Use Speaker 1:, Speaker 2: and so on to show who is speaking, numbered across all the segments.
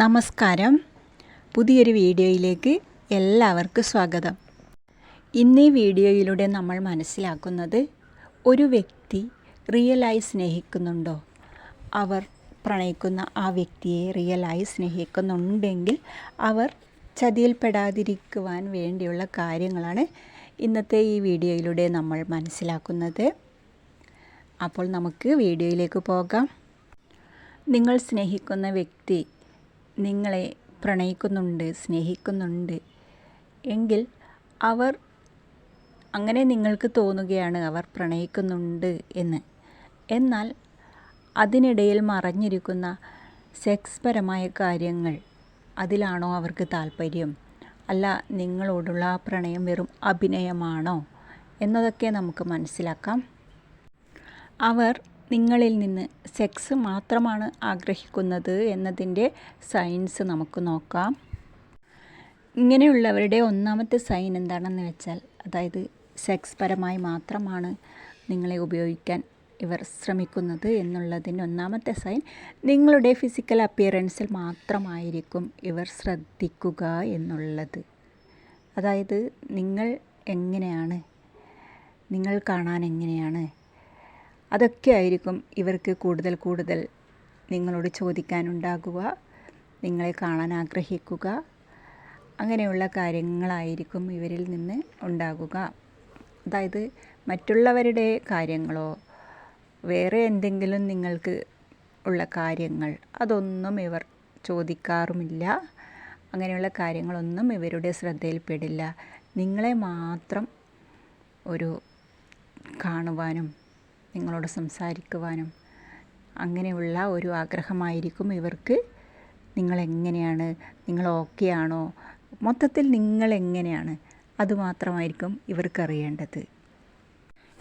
Speaker 1: നമസ്കാരം പുതിയൊരു വീഡിയോയിലേക്ക് എല്ലാവർക്കും സ്വാഗതം ഈ വീഡിയോയിലൂടെ നമ്മൾ മനസ്സിലാക്കുന്നത് ഒരു വ്യക്തി റിയലായി സ്നേഹിക്കുന്നുണ്ടോ അവർ പ്രണയിക്കുന്ന ആ വ്യക്തിയെ റിയലായി സ്നേഹിക്കുന്നുണ്ടെങ്കിൽ അവർ ചതിയിൽപ്പെടാതിരിക്കുവാൻ വേണ്ടിയുള്ള കാര്യങ്ങളാണ് ഇന്നത്തെ ഈ വീഡിയോയിലൂടെ നമ്മൾ മനസ്സിലാക്കുന്നത് അപ്പോൾ നമുക്ക് വീഡിയോയിലേക്ക് പോകാം നിങ്ങൾ സ്നേഹിക്കുന്ന വ്യക്തി നിങ്ങളെ പ്രണയിക്കുന്നുണ്ട് സ്നേഹിക്കുന്നുണ്ട് എങ്കിൽ അവർ അങ്ങനെ നിങ്ങൾക്ക് തോന്നുകയാണ് അവർ പ്രണയിക്കുന്നുണ്ട് എന്ന് എന്നാൽ അതിനിടയിൽ മറഞ്ഞിരിക്കുന്ന സെക്സ് പരമായ കാര്യങ്ങൾ അതിലാണോ അവർക്ക് താല്പര്യം അല്ല നിങ്ങളോടുള്ള ആ പ്രണയം വെറും അഭിനയമാണോ എന്നതൊക്കെ നമുക്ക് മനസ്സിലാക്കാം അവർ നിങ്ങളിൽ നിന്ന് സെക്സ് മാത്രമാണ് ആഗ്രഹിക്കുന്നത് എന്നതിൻ്റെ സയൻസ് നമുക്ക് നോക്കാം ഇങ്ങനെയുള്ളവരുടെ ഒന്നാമത്തെ സൈൻ എന്താണെന്ന് വെച്ചാൽ അതായത് സെക്സ് പരമായി മാത്രമാണ് നിങ്ങളെ ഉപയോഗിക്കാൻ ഇവർ ശ്രമിക്കുന്നത് എന്നുള്ളതിൻ്റെ ഒന്നാമത്തെ സൈൻ നിങ്ങളുടെ ഫിസിക്കൽ അപ്പിയറൻസിൽ മാത്രമായിരിക്കും ഇവർ ശ്രദ്ധിക്കുക എന്നുള്ളത് അതായത് നിങ്ങൾ എങ്ങനെയാണ് നിങ്ങൾ കാണാൻ എങ്ങനെയാണ് അതൊക്കെ ആയിരിക്കും ഇവർക്ക് കൂടുതൽ കൂടുതൽ നിങ്ങളോട് ചോദിക്കാനുണ്ടാകുക നിങ്ങളെ കാണാൻ ആഗ്രഹിക്കുക അങ്ങനെയുള്ള കാര്യങ്ങളായിരിക്കും ഇവരിൽ നിന്ന് ഉണ്ടാകുക അതായത് മറ്റുള്ളവരുടെ കാര്യങ്ങളോ വേറെ എന്തെങ്കിലും നിങ്ങൾക്ക് ഉള്ള കാര്യങ്ങൾ അതൊന്നും ഇവർ ചോദിക്കാറുമില്ല അങ്ങനെയുള്ള കാര്യങ്ങളൊന്നും ഇവരുടെ ശ്രദ്ധയിൽപ്പെടില്ല നിങ്ങളെ മാത്രം ഒരു കാണുവാനും നിങ്ങളോട് സംസാരിക്കുവാനും അങ്ങനെയുള്ള ഒരു ആഗ്രഹമായിരിക്കും ഇവർക്ക് നിങ്ങളെങ്ങനെയാണ് നിങ്ങൾ ഓക്കെ ആണോ മൊത്തത്തിൽ നിങ്ങളെങ്ങനെയാണ് അതുമാത്രമായിരിക്കും ഇവർക്കറിയേണ്ടത്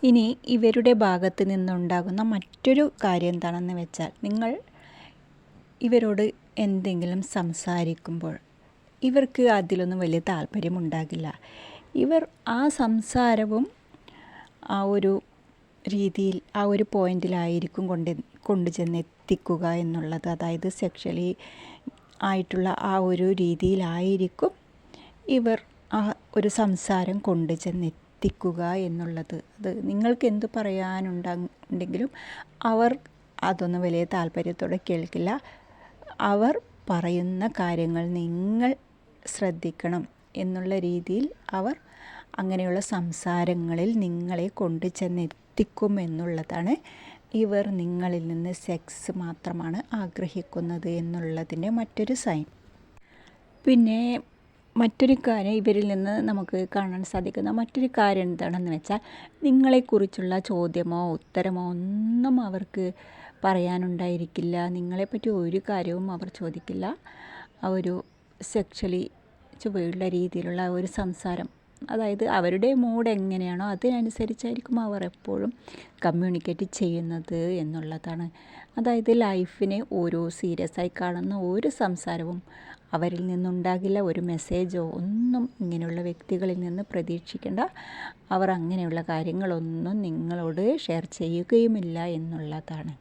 Speaker 1: ഇനി ഇവരുടെ ഭാഗത്ത് നിന്നുണ്ടാകുന്ന മറ്റൊരു കാര്യം എന്താണെന്ന് വെച്ചാൽ നിങ്ങൾ ഇവരോട് എന്തെങ്കിലും സംസാരിക്കുമ്പോൾ ഇവർക്ക് അതിലൊന്നും വലിയ താല്പര്യമുണ്ടാകില്ല ഇവർ ആ സംസാരവും ആ ഒരു രീതിയിൽ ആ ഒരു പോയിന്റിലായിരിക്കും കൊണ്ട് കൊണ്ടുചെന്ന് എത്തിക്കുക എന്നുള്ളത് അതായത് സെക്ഷലി ആയിട്ടുള്ള ആ ഒരു രീതിയിലായിരിക്കും ഇവർ ആ ഒരു സംസാരം കൊണ്ടു ചെന്നെത്തിക്കുക എന്നുള്ളത് അത് നിങ്ങൾക്ക് എന്ത് പറയാനുണ്ടെങ്കിലും അവർ അതൊന്നും വലിയ താല്പര്യത്തോടെ കേൾക്കില്ല അവർ പറയുന്ന കാര്യങ്ങൾ നിങ്ങൾ ശ്രദ്ധിക്കണം എന്നുള്ള രീതിയിൽ അവർ അങ്ങനെയുള്ള സംസാരങ്ങളിൽ നിങ്ങളെ കൊണ്ടു എത്തിക്കും എന്നുള്ളതാണ് ഇവർ നിങ്ങളിൽ നിന്ന് സെക്സ് മാത്രമാണ് ആഗ്രഹിക്കുന്നത് എന്നുള്ളതിൻ്റെ മറ്റൊരു സൈൻ പിന്നെ മറ്റൊരു കാര്യം ഇവരിൽ നിന്ന് നമുക്ക് കാണാൻ സാധിക്കുന്ന മറ്റൊരു കാര്യം എന്താണെന്ന് വെച്ചാൽ നിങ്ങളെക്കുറിച്ചുള്ള ചോദ്യമോ ഉത്തരമോ ഒന്നും അവർക്ക് പറയാനുണ്ടായിരിക്കില്ല നിങ്ങളെപ്പറ്റി ഒരു കാര്യവും അവർ ചോദിക്കില്ല ഒരു സെക്ഷലി ചുവയുള്ള രീതിയിലുള്ള ഒരു സംസാരം അതായത് അവരുടെ മൂഡ് എങ്ങനെയാണോ അതിനനുസരിച്ചായിരിക്കും അവർ എപ്പോഴും കമ്മ്യൂണിക്കേറ്റ് ചെയ്യുന്നത് എന്നുള്ളതാണ് അതായത് ലൈഫിനെ ഓരോ സീരിയസ് ആയി കാണുന്ന ഒരു സംസാരവും അവരിൽ നിന്നുണ്ടാകില്ല ഒരു മെസ്സേജോ ഒന്നും ഇങ്ങനെയുള്ള വ്യക്തികളിൽ നിന്ന് പ്രതീക്ഷിക്കേണ്ട അവർ അങ്ങനെയുള്ള കാര്യങ്ങളൊന്നും നിങ്ങളോട് ഷെയർ ചെയ്യുകയുമില്ല എന്നുള്ളതാണ്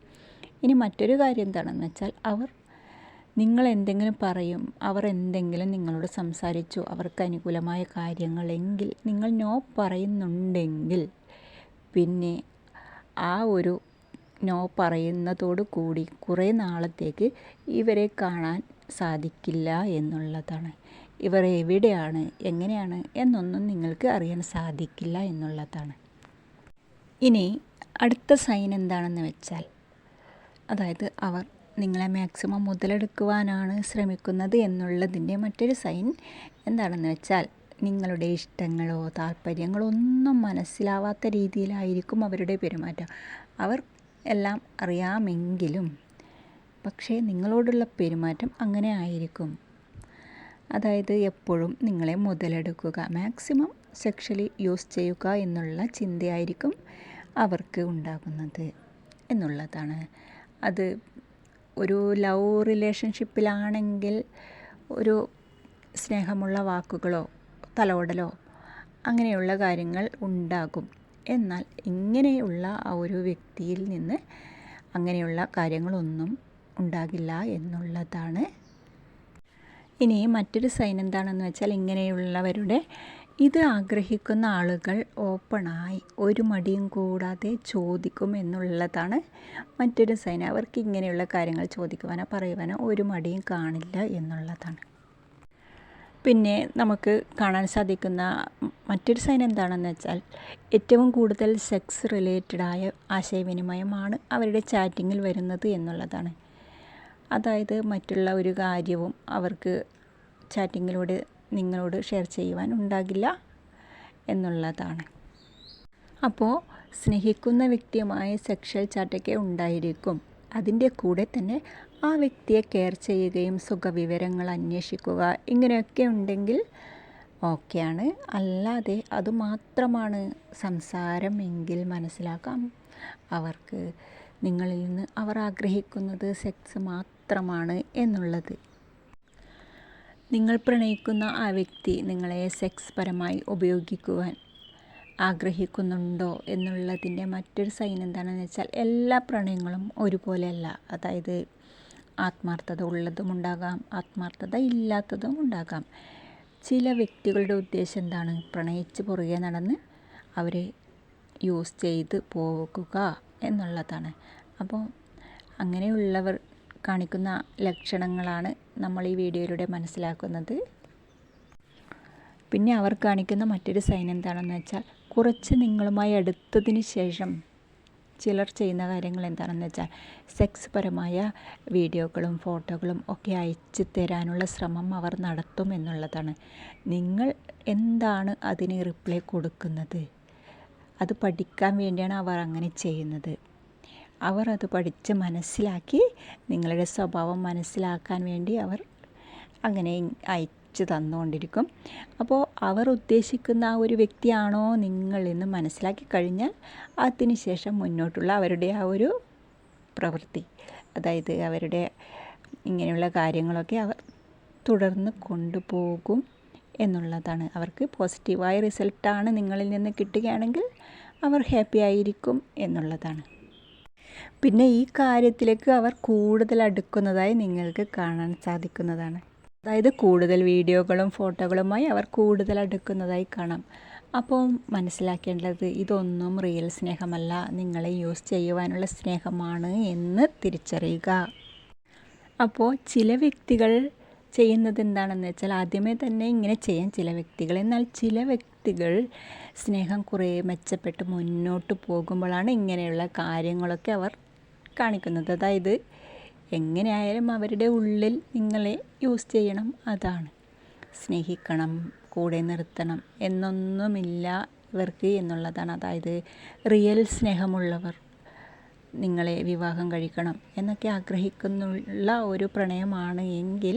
Speaker 1: ഇനി മറ്റൊരു കാര്യം എന്താണെന്ന് വെച്ചാൽ അവർ നിങ്ങൾ എന്തെങ്കിലും പറയും അവർ എന്തെങ്കിലും നിങ്ങളോട് സംസാരിച്ചു അവർക്ക് അനുകൂലമായ കാര്യങ്ങളെങ്കിൽ നിങ്ങൾ നോ പറയുന്നുണ്ടെങ്കിൽ പിന്നെ ആ ഒരു നോ പറയുന്നതോട് കൂടി കുറേ നാളത്തേക്ക് ഇവരെ കാണാൻ സാധിക്കില്ല എന്നുള്ളതാണ് ഇവർ എവിടെയാണ് എങ്ങനെയാണ് എന്നൊന്നും നിങ്ങൾക്ക് അറിയാൻ സാധിക്കില്ല എന്നുള്ളതാണ് ഇനി അടുത്ത സൈൻ എന്താണെന്ന് വെച്ചാൽ അതായത് അവർ നിങ്ങളെ മാക്സിമം മുതലെടുക്കുവാനാണ് ശ്രമിക്കുന്നത് എന്നുള്ളതിൻ്റെ മറ്റൊരു സൈൻ എന്താണെന്ന് വെച്ചാൽ നിങ്ങളുടെ ഇഷ്ടങ്ങളോ താല്പര്യങ്ങളോ ഒന്നും മനസ്സിലാവാത്ത രീതിയിലായിരിക്കും അവരുടെ പെരുമാറ്റം അവർ എല്ലാം അറിയാമെങ്കിലും പക്ഷേ നിങ്ങളോടുള്ള പെരുമാറ്റം അങ്ങനെ ആയിരിക്കും അതായത് എപ്പോഴും നിങ്ങളെ മുതലെടുക്കുക മാക്സിമം സെക്ഷലി യൂസ് ചെയ്യുക എന്നുള്ള ചിന്തയായിരിക്കും അവർക്ക് ഉണ്ടാകുന്നത് എന്നുള്ളതാണ് അത് ഒരു ലവ് റിലേഷൻഷിപ്പിലാണെങ്കിൽ ഒരു സ്നേഹമുള്ള വാക്കുകളോ തലോടലോ അങ്ങനെയുള്ള കാര്യങ്ങൾ ഉണ്ടാകും എന്നാൽ ഇങ്ങനെയുള്ള ആ ഒരു വ്യക്തിയിൽ നിന്ന് അങ്ങനെയുള്ള കാര്യങ്ങളൊന്നും ഉണ്ടാകില്ല എന്നുള്ളതാണ് ഇനി മറ്റൊരു സൈൻ എന്താണെന്ന് വെച്ചാൽ ഇങ്ങനെയുള്ളവരുടെ ഇത് ആഗ്രഹിക്കുന്ന ആളുകൾ ഓപ്പണായി ഒരു മടിയും കൂടാതെ ചോദിക്കും എന്നുള്ളതാണ് മറ്റൊരു സൈൻ അവർക്ക് ഇങ്ങനെയുള്ള കാര്യങ്ങൾ ചോദിക്കുവാനോ പറയുവാനോ ഒരു മടിയും കാണില്ല എന്നുള്ളതാണ് പിന്നെ നമുക്ക് കാണാൻ സാധിക്കുന്ന മറ്റൊരു സൈൻ എന്താണെന്ന് വെച്ചാൽ ഏറ്റവും കൂടുതൽ സെക്സ് റിലേറ്റഡായ ആശയവിനിമയമാണ് അവരുടെ ചാറ്റിങ്ങിൽ വരുന്നത് എന്നുള്ളതാണ് അതായത് മറ്റുള്ള ഒരു കാര്യവും അവർക്ക് ചാറ്റിങ്ങിലൂടെ നിങ്ങളോട് ഷെയർ ചെയ്യുവാൻ ഉണ്ടാകില്ല എന്നുള്ളതാണ് അപ്പോൾ സ്നേഹിക്കുന്ന വ്യക്തിയുമായ സെക്ഷൽ ചാറ്റൊക്കെ ഉണ്ടായിരിക്കും അതിൻ്റെ കൂടെ തന്നെ ആ വ്യക്തിയെ കെയർ ചെയ്യുകയും സുഖവിവരങ്ങൾ അന്വേഷിക്കുക ഇങ്ങനെയൊക്കെ ഉണ്ടെങ്കിൽ ഓക്കെയാണ് അല്ലാതെ അതുമാത്രമാണ് സംസാരമെങ്കിൽ മനസ്സിലാക്കാം അവർക്ക് നിങ്ങളിൽ നിന്ന് അവർ ആഗ്രഹിക്കുന്നത് സെക്സ് മാത്രമാണ് എന്നുള്ളത് നിങ്ങൾ പ്രണയിക്കുന്ന ആ വ്യക്തി നിങ്ങളെ സെക്സ് പരമായി ഉപയോഗിക്കുവാൻ ആഗ്രഹിക്കുന്നുണ്ടോ എന്നുള്ളതിൻ്റെ മറ്റൊരു സൈൻ എന്താണെന്ന് വെച്ചാൽ എല്ലാ പ്രണയങ്ങളും ഒരുപോലെയല്ല അതായത് ആത്മാർത്ഥത ഉള്ളതും ഉണ്ടാകാം ആത്മാർത്ഥത ഇല്ലാത്തതും ഉണ്ടാകാം ചില വ്യക്തികളുടെ ഉദ്ദേശം എന്താണ് പ്രണയിച്ച് പുറകെ നടന്ന് അവരെ യൂസ് ചെയ്ത് പോകുക എന്നുള്ളതാണ് അപ്പോൾ അങ്ങനെയുള്ളവർ കാണിക്കുന്ന ലക്ഷണങ്ങളാണ് നമ്മൾ ഈ വീഡിയോയിലൂടെ മനസ്സിലാക്കുന്നത് പിന്നെ അവർ കാണിക്കുന്ന മറ്റൊരു സൈൻ എന്താണെന്ന് വെച്ചാൽ കുറച്ച് നിങ്ങളുമായി അടുത്തതിന് ശേഷം ചിലർ ചെയ്യുന്ന കാര്യങ്ങൾ എന്താണെന്ന് വെച്ചാൽ സെക്സ് പരമായ വീഡിയോകളും ഫോട്ടോകളും ഒക്കെ അയച്ചു തരാനുള്ള ശ്രമം അവർ നടത്തും എന്നുള്ളതാണ് നിങ്ങൾ എന്താണ് അതിന് റിപ്ലൈ കൊടുക്കുന്നത് അത് പഠിക്കാൻ വേണ്ടിയാണ് അവർ അങ്ങനെ ചെയ്യുന്നത് അവർ അത് പഠിച്ച് മനസ്സിലാക്കി നിങ്ങളുടെ സ്വഭാവം മനസ്സിലാക്കാൻ വേണ്ടി അവർ അങ്ങനെ അയച്ചു തന്നുകൊണ്ടിരിക്കും അപ്പോൾ അവർ ഉദ്ദേശിക്കുന്ന ആ ഒരു വ്യക്തിയാണോ നിങ്ങളെന്ന് മനസ്സിലാക്കി കഴിഞ്ഞാൽ അതിനുശേഷം മുന്നോട്ടുള്ള അവരുടെ ആ ഒരു പ്രവൃത്തി അതായത് അവരുടെ ഇങ്ങനെയുള്ള കാര്യങ്ങളൊക്കെ അവർ തുടർന്ന് കൊണ്ടുപോകും എന്നുള്ളതാണ് അവർക്ക് പോസിറ്റീവായ റിസൾട്ടാണ് നിങ്ങളിൽ നിന്ന് കിട്ടുകയാണെങ്കിൽ അവർ ഹാപ്പി ആയിരിക്കും എന്നുള്ളതാണ് പിന്നെ ഈ കാര്യത്തിലേക്ക് അവർ കൂടുതൽ അടുക്കുന്നതായി നിങ്ങൾക്ക് കാണാൻ സാധിക്കുന്നതാണ് അതായത് കൂടുതൽ വീഡിയോകളും ഫോട്ടോകളുമായി അവർ കൂടുതൽ അടുക്കുന്നതായി കാണാം അപ്പോൾ മനസ്സിലാക്കേണ്ടത് ഇതൊന്നും റിയൽ സ്നേഹമല്ല നിങ്ങളെ യൂസ് ചെയ്യുവാനുള്ള സ്നേഹമാണ് എന്ന് തിരിച്ചറിയുക അപ്പോൾ ചില വ്യക്തികൾ ചെയ്യുന്നത് എന്താണെന്ന് വെച്ചാൽ ആദ്യമേ തന്നെ ഇങ്ങനെ ചെയ്യാൻ ചില വ്യക്തികൾ എന്നാൽ ചില വ്യക്തി വ്യക്തികൾ സ്നേഹം കുറേ മെച്ചപ്പെട്ട് മുന്നോട്ട് പോകുമ്പോഴാണ് ഇങ്ങനെയുള്ള കാര്യങ്ങളൊക്കെ അവർ കാണിക്കുന്നത് അതായത് എങ്ങനെയായാലും അവരുടെ ഉള്ളിൽ നിങ്ങളെ യൂസ് ചെയ്യണം അതാണ് സ്നേഹിക്കണം കൂടെ നിർത്തണം എന്നൊന്നുമില്ല ഇവർക്ക് എന്നുള്ളതാണ് അതായത് റിയൽ സ്നേഹമുള്ളവർ നിങ്ങളെ വിവാഹം കഴിക്കണം എന്നൊക്കെ ആഗ്രഹിക്കുന്നുള്ള ഒരു പ്രണയമാണ് എങ്കിൽ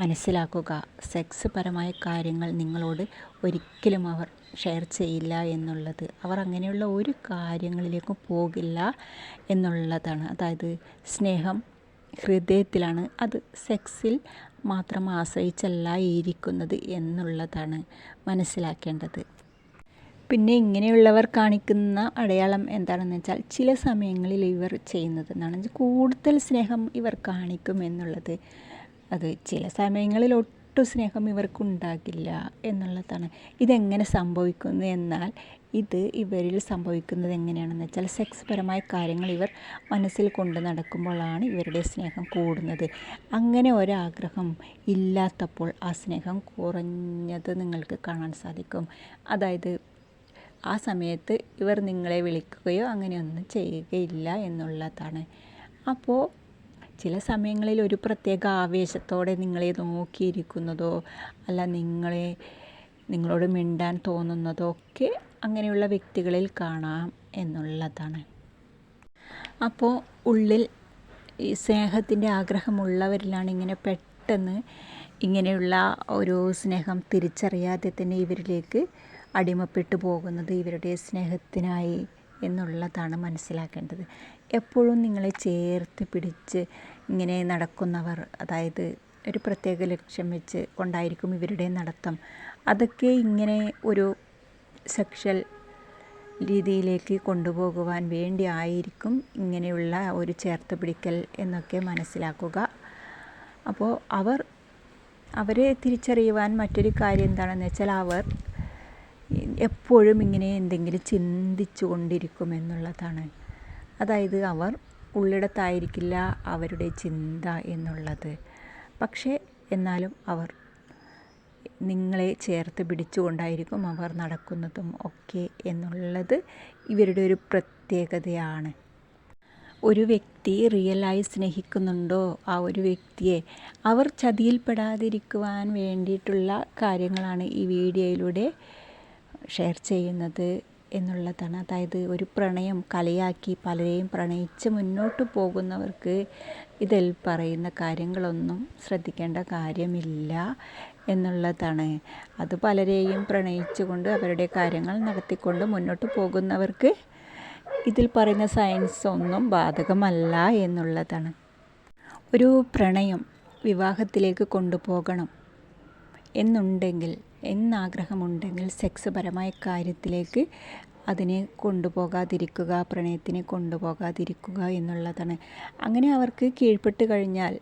Speaker 1: മനസ്സിലാക്കുക സെക്സ് പരമായ കാര്യങ്ങൾ നിങ്ങളോട് ഒരിക്കലും അവർ ഷെയർ ചെയ്യില്ല എന്നുള്ളത് അവർ അങ്ങനെയുള്ള ഒരു കാര്യങ്ങളിലേക്കും പോകില്ല എന്നുള്ളതാണ് അതായത് സ്നേഹം ഹൃദയത്തിലാണ് അത് സെക്സിൽ മാത്രം ആശ്രയിച്ചല്ല ഇരിക്കുന്നത് എന്നുള്ളതാണ് മനസ്സിലാക്കേണ്ടത് പിന്നെ ഇങ്ങനെയുള്ളവർ കാണിക്കുന്ന അടയാളം എന്താണെന്ന് വെച്ചാൽ ചില സമയങ്ങളിൽ ഇവർ ചെയ്യുന്നത് എന്നാണ് കൂടുതൽ സ്നേഹം ഇവർ കാണിക്കും എന്നുള്ളത് അത് ചില സമയങ്ങളിൽ ഒട്ടും സ്നേഹം ഇവർക്കുണ്ടാകില്ല എന്നുള്ളതാണ് ഇതെങ്ങനെ സംഭവിക്കുന്നു എന്നാൽ ഇത് ഇവരിൽ സംഭവിക്കുന്നത് എങ്ങനെയാണെന്ന് വെച്ചാൽ സെക്സ് പരമായ കാര്യങ്ങൾ ഇവർ മനസ്സിൽ കൊണ്ട് നടക്കുമ്പോഴാണ് ഇവരുടെ സ്നേഹം കൂടുന്നത് അങ്ങനെ ഒരാഗ്രഹം ഇല്ലാത്തപ്പോൾ ആ സ്നേഹം കുറഞ്ഞത് നിങ്ങൾക്ക് കാണാൻ സാധിക്കും അതായത് ആ സമയത്ത് ഇവർ നിങ്ങളെ വിളിക്കുകയോ അങ്ങനെയൊന്നും ചെയ്യുകയില്ല എന്നുള്ളതാണ് അപ്പോൾ ചില സമയങ്ങളിൽ ഒരു പ്രത്യേക ആവേശത്തോടെ നിങ്ങളെ നോക്കിയിരിക്കുന്നതോ അല്ല നിങ്ങളെ നിങ്ങളോട് മിണ്ടാൻ തോന്നുന്നതോ ഒക്കെ അങ്ങനെയുള്ള വ്യക്തികളിൽ കാണാം എന്നുള്ളതാണ് അപ്പോൾ ഉള്ളിൽ ഈ സ്നേഹത്തിൻ്റെ ആഗ്രഹമുള്ളവരിലാണ് ഇങ്ങനെ പെട്ടെന്ന് ഇങ്ങനെയുള്ള ഒരു സ്നേഹം തിരിച്ചറിയാതെ തന്നെ ഇവരിലേക്ക് അടിമപ്പെട്ടു പോകുന്നത് ഇവരുടെ സ്നേഹത്തിനായി എന്നുള്ളതാണ് മനസ്സിലാക്കേണ്ടത് എപ്പോഴും നിങ്ങളെ ചേർത്ത് പിടിച്ച് ഇങ്ങനെ നടക്കുന്നവർ അതായത് ഒരു പ്രത്യേക ലക്ഷ്യം വെച്ച് കൊണ്ടായിരിക്കും ഇവരുടെ നടത്തം അതൊക്കെ ഇങ്ങനെ ഒരു സെക്ഷൽ രീതിയിലേക്ക് കൊണ്ടുപോകുവാൻ വേണ്ടി ആയിരിക്കും ഇങ്ങനെയുള്ള ഒരു ചേർത്ത് പിടിക്കൽ എന്നൊക്കെ മനസ്സിലാക്കുക അപ്പോൾ അവർ അവരെ തിരിച്ചറിയുവാൻ മറ്റൊരു കാര്യം എന്താണെന്ന് വെച്ചാൽ അവർ എപ്പോഴും ഇങ്ങനെ എന്തെങ്കിലും ചിന്തിച്ചു കൊണ്ടിരിക്കുമെന്നുള്ളതാണ് എന്നുള്ളതാണ് അതായത് അവർ ഉള്ളിടത്തായിരിക്കില്ല അവരുടെ ചിന്ത എന്നുള്ളത് പക്ഷേ എന്നാലും അവർ നിങ്ങളെ ചേർത്ത് പിടിച്ചുകൊണ്ടായിരിക്കും അവർ നടക്കുന്നതും ഒക്കെ എന്നുള്ളത് ഇവരുടെ ഒരു പ്രത്യേകതയാണ് ഒരു വ്യക്തി റിയലായി സ്നേഹിക്കുന്നുണ്ടോ ആ ഒരു വ്യക്തിയെ അവർ ചതിയിൽപ്പെടാതിരിക്കുവാൻ വേണ്ടിയിട്ടുള്ള കാര്യങ്ങളാണ് ഈ വീഡിയോയിലൂടെ ഷെയർ ചെയ്യുന്നത് എന്നുള്ളതാണ് അതായത് ഒരു പ്രണയം കലയാക്കി പലരെയും പ്രണയിച്ച് മുന്നോട്ട് പോകുന്നവർക്ക് ഇതിൽ പറയുന്ന കാര്യങ്ങളൊന്നും ശ്രദ്ധിക്കേണ്ട കാര്യമില്ല എന്നുള്ളതാണ് അത് പലരെയും പ്രണയിച്ചുകൊണ്ട് അവരുടെ കാര്യങ്ങൾ നടത്തിക്കൊണ്ട് മുന്നോട്ട് പോകുന്നവർക്ക് ഇതിൽ പറയുന്ന സയൻസ് ഒന്നും ബാധകമല്ല എന്നുള്ളതാണ് ഒരു പ്രണയം വിവാഹത്തിലേക്ക് കൊണ്ടുപോകണം എന്നുണ്ടെങ്കിൽ എന്നാഗ്രഹമുണ്ടെങ്കിൽ സെക്സ് പരമായ കാര്യത്തിലേക്ക് അതിനെ കൊണ്ടുപോകാതിരിക്കുക പ്രണയത്തിനെ കൊണ്ടുപോകാതിരിക്കുക എന്നുള്ളതാണ് അങ്ങനെ അവർക്ക് കീഴ്പ്പെട്ട് കഴിഞ്ഞാൽ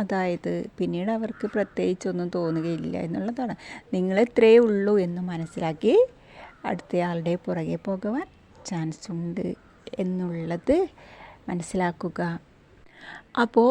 Speaker 1: അതായത് പിന്നീട് അവർക്ക് പ്രത്യേകിച്ചൊന്നും തോന്നുകയില്ല എന്നുള്ളതാണ് നിങ്ങൾ ഇത്രയേ ഉള്ളൂ എന്ന് മനസ്സിലാക്കി അടുത്തയാളുടെ പുറകെ പോകുവാൻ ചാൻസ് ഉണ്ട് എന്നുള്ളത് മനസ്സിലാക്കുക അപ്പോൾ